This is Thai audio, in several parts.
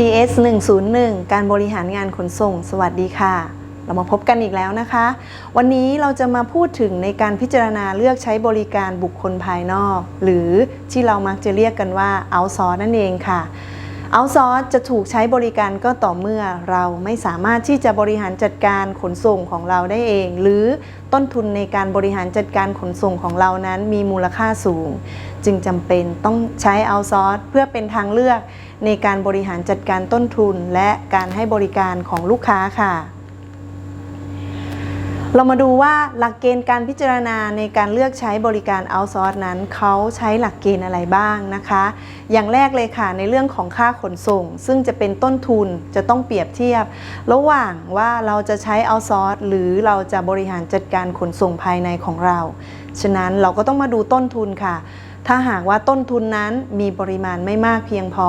TS 101 การบริหารงานขนส่ง สวัสดีค่ะ เรามาพบกันอีกแล้วนะคะ วันนี้เราจะมาพูดถึงในการพิจารณาเลือกใช้บริการบุคคลภายนอก หรือที่เรามักจะเรียกกันว่า outsource นั่นเองค่ะ เอาซอสจะถูกใช้บริการก็ต่อเมื่อเราไม่สามารถที่จะบริหารจัดการขนส่งของเราได้เอง หรือต้นทุนในการบริหารจัดการขนส่งของเรานั้นมีมูลค่าสูง จึงจำเป็นต้องใช้เอาซอสเพื่อเป็นทางเลือกในการบริหารจัดการต้นทุนและการให้บริการของลูกค้าค่ะ เรามาดูว่าหลักเกณฑ์การพิจารณาในการเลือกใช้บริการ outsource นั้นเขาใช้หลักเกณฑ์อะไรบ้างนะคะ อย่างแรกเลยค่ะในเรื่องของค่าขนส่ง ซึ่งจะเป็นต้นทุนจะต้องเปรียบเทียบ ระหว่างว่าเราจะใช้ outsource หรือเราจะบริหารจัดการขนส่งภายในของเรา ฉะนั้นเราก็ต้องมาดูต้นทุนค่ะถ้าหากว่าต้นทุนนั้นมีปริมาณไม่มากเพียงพอ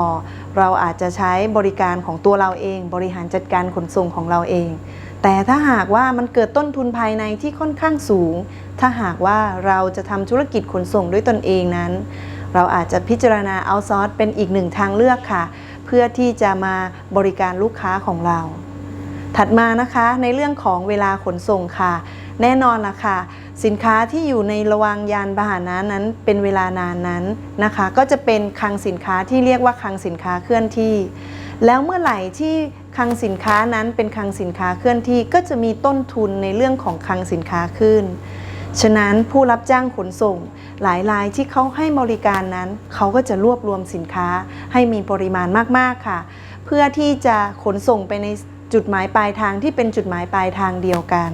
เราอาจจะใช้บริการของตัวเราเอง บริหารจัดการขนส่งของเราเอง แต่ถ้าหากว่ามันเกิดต้นทุนภายในที่ค่อนข้างสูง ถ้าหากว่าเราจะทำธุรกิจขนส่งด้วยตนเองนั้น เราอาจจะพิจารณาเอาซอร์สเป็นอีกหนึ่งทางเลือกค่ะ เพื่อที่จะมาบริการลูกค้าของเรา ถัดมานะคะในเรื่องของเวลาขนส่งค่ะ แน่นอนล่ะค่ะ สินค้าที่อยู่ในระวางยานพาหนะนั้นเป็นเวลานานนั้นนะคะ ก็จะเป็นคลังสินค้าที่เรียกว่าคลังสินค้าเคลื่อนที่ แล้วเมื่อไหร่ที่ คลังสินค้านั้นเป็นคลังสินค้าเคลื่อนที่ก็จะมีต้นทุนในเรื่องของคลังสินค้าขึ้น ฉะนั้นผู้รับจ้างขนส่ง หลายรายที่เขาให้บริการนั้น เขาก็จะรวบรวมสินค้าให้มีปริมาณมากๆค่ะ เพื่อที่จะขนส่งไปในจุดหมายปลายทางที่เป็นจุดหมายปลายทางเดียวกัน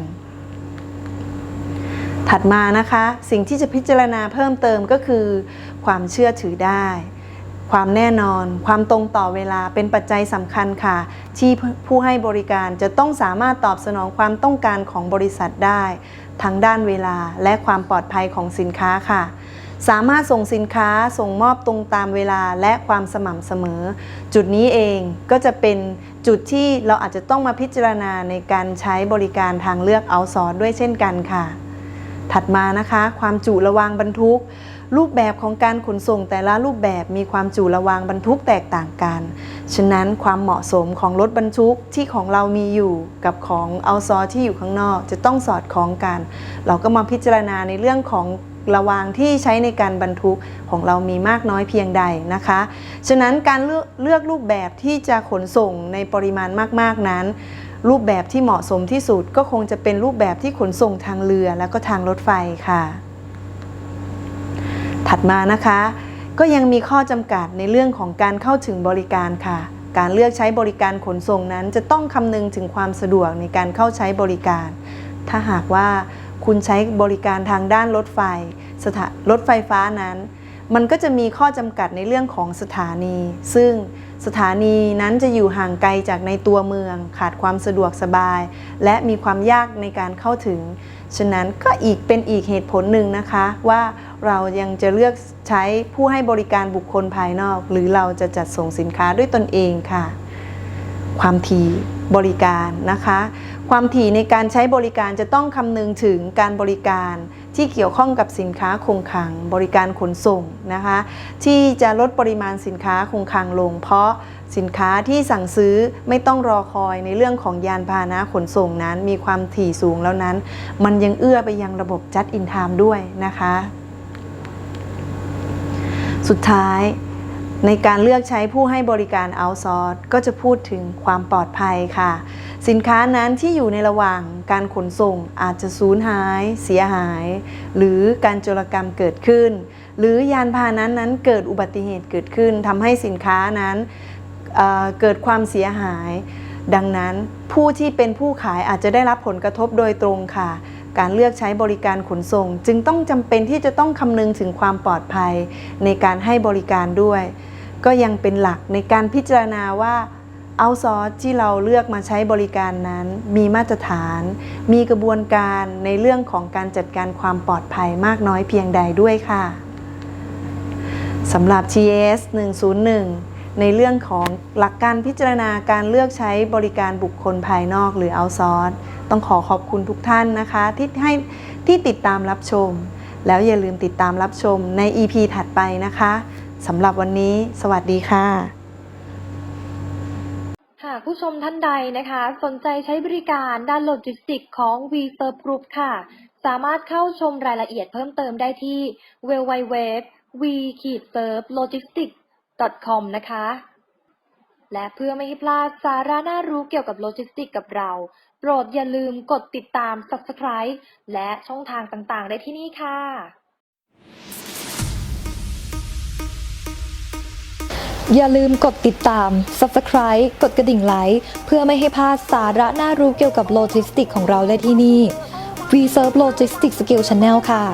ถัดมานะคะ สิ่งที่จะพิจารณาเพิ่มเติมก็คือ ความเชื่อถือได้ ความแน่นอน ความตรงต่อเวลาเป็นปัจจัยสำคัญค่ะ ที่ผู้ให้บริการจะต้องสามารถตอบสนองความต้องการของบริษัทได้ ทั้งด้านเวลาและความปลอดภัยของสินค้าค่ะ สามารถส่งสินค้าส่งมอบตรงตามเวลาและความสม่ำเสมอ จุดนี้เองก็จะเป็นจุดที่เราอาจจะต้องมาพิจารณาในการใช้บริการทางเลือกเอาซอร์ด้วยเช่นกันค่ะ ถัดมานะคะ ความจุระวางบรรทุก รูปแบบของการขนส่งแต่ละรูปแบบมีความจุระวางบรรทุกแตกต่างกัน ฉะนั้นความเหมาะสมของรถบรรทุกที่ของเรามีอยู่กับของเอาซอที่อยู่ข้างนอก จะต้องสอดคล้องกัน เราก็มาพิจารณาในเรื่องของระวางที่ใช้ในการบรรทุกของเรามีมากน้อยเพียงใดนะคะ ฉะนั้นการเลือกเลือกรูปแบบที่จะขนส่งในปริมาณมาก ๆ นั้น รูปแบบที่เหมาะสมที่สุดก็คงจะเป็นรูปแบบที่ขนส่งทางเรือแล้วก็ทางรถไฟค่ะ ถัดมานะคะ ก็ยังมีข้อจำกัดในเรื่องของการเข้าถึงบริการค่ะ การเลือกใช้บริการขนส่งนั้น จะต้องคำนึงถึงความสะดวกในการเข้าใช้บริการ ถ้าหากว่าคุณใช้บริการทางด้านรถไฟสถารถไฟฟ้านั้น มันก็จะมีข้อจำกัดในเรื่องของสถานี ซึ่งสถานีนั้นจะอยู่ห่างไกลจากในตัวเมือง ขาดความสะดวกสบาย และมีความยากในการเข้าถึง ฉะนั้นก็อีกเป็นอีกเหตุผลหนึ่งนะคะว่า เรายังจะเลือกใช้ผู้ให้บริการบุคคลภายนอก หรือเราจะจัดส่งสินค้าด้วยตนเองค่ะ ความถี่บริการนะคะ ความถี่ในการใช้บริการจะต้องคำนึงถึงการบริการที่เกี่ยวข้องกับสินค้าคงคลัง บริการขนส่งนะคะ ที่จะลดปริมาณสินค้าคงคลังลง เพราะสินค้าที่สั่งซื้อไม่ต้องรอคอยในเรื่องของยานพาหนะขนส่งนั้น มีความถี่สูงแล้วนั้น มันยังเอื้อไปยังระบบจัดอินทามด้วยนะคะ สุดท้ายในการเลือกใช้ผู้ให้บริการเอาซอร์ก็จะพูดถึงความปลอดภัยค่ะ สินค้านั้นที่อยู่ในระหว่างการขนส่งอาจจะสูญหาย เสียหาย หรือการโจรกรรมเกิดขึ้น หรือยานพาหนะนั้นเกิดอุบัติเหตุเกิดขึ้นทำให้สินค้านั้นเเกิดความเสียหาย ดังนั้นผู้ที่เป็นผู้ขายอาจจะได้รับผลกระทบโดยตรงค่ะ การเลือกใช้บริการขนส่ง จึงต้องจำเป็นที่จะต้องคำนึงถึงความปลอดภัยในการให้บริการด้วย ก็ยังเป็นหลักในการพิจารณาว่าเอาซอร์ที่เราเลือกมาใช้บริการนั้น มีมาตรฐาน มีกระบวนการในเรื่องของการจัดการความปลอดภัยมากน้อยเพียงใดด้วยค่ะสำหรับ TS 101 ในเรื่องของหลักการพิจารณาการเลือกใช้บริการบุคคลภายนอกหรือเอาซอร์ต้องขอขอบคุณทุกท่านนะคะ ที่ให้ที่ติดตามรับชม แล้วอย่าลืมติดตามรับชมใน EP ถัดไปนะคะสำหรับวันนี้ สวัสดีค่ะากผู้ชมท่านใดนะคะ สนใจใช้บริการด้านโลจิสติกของ v s e r v Group ค่ะ สามารถเข้าชมรายละเอียดเพิ่มเติมได้ที่ www v s e r v logistics com นะคะ และเพื่อไม่ให้พลาดสาระน่ารู้เกี่ยวกับโลจิสติกกับเรา โปรดอย่าลืมกดติดตาม Subscribe และช่องทางต่างๆ ได้ที่นี่ค่ะ อย่าลืมกดติดตาม Subscribe กดกระดิ่งไลค์เพื่อไม่ให้พลาดสาระน่ารู้เกี่ยวกับโลจิสติกของเราได้ที่นี่ V Serve Logistics Skill Channel ค่ะ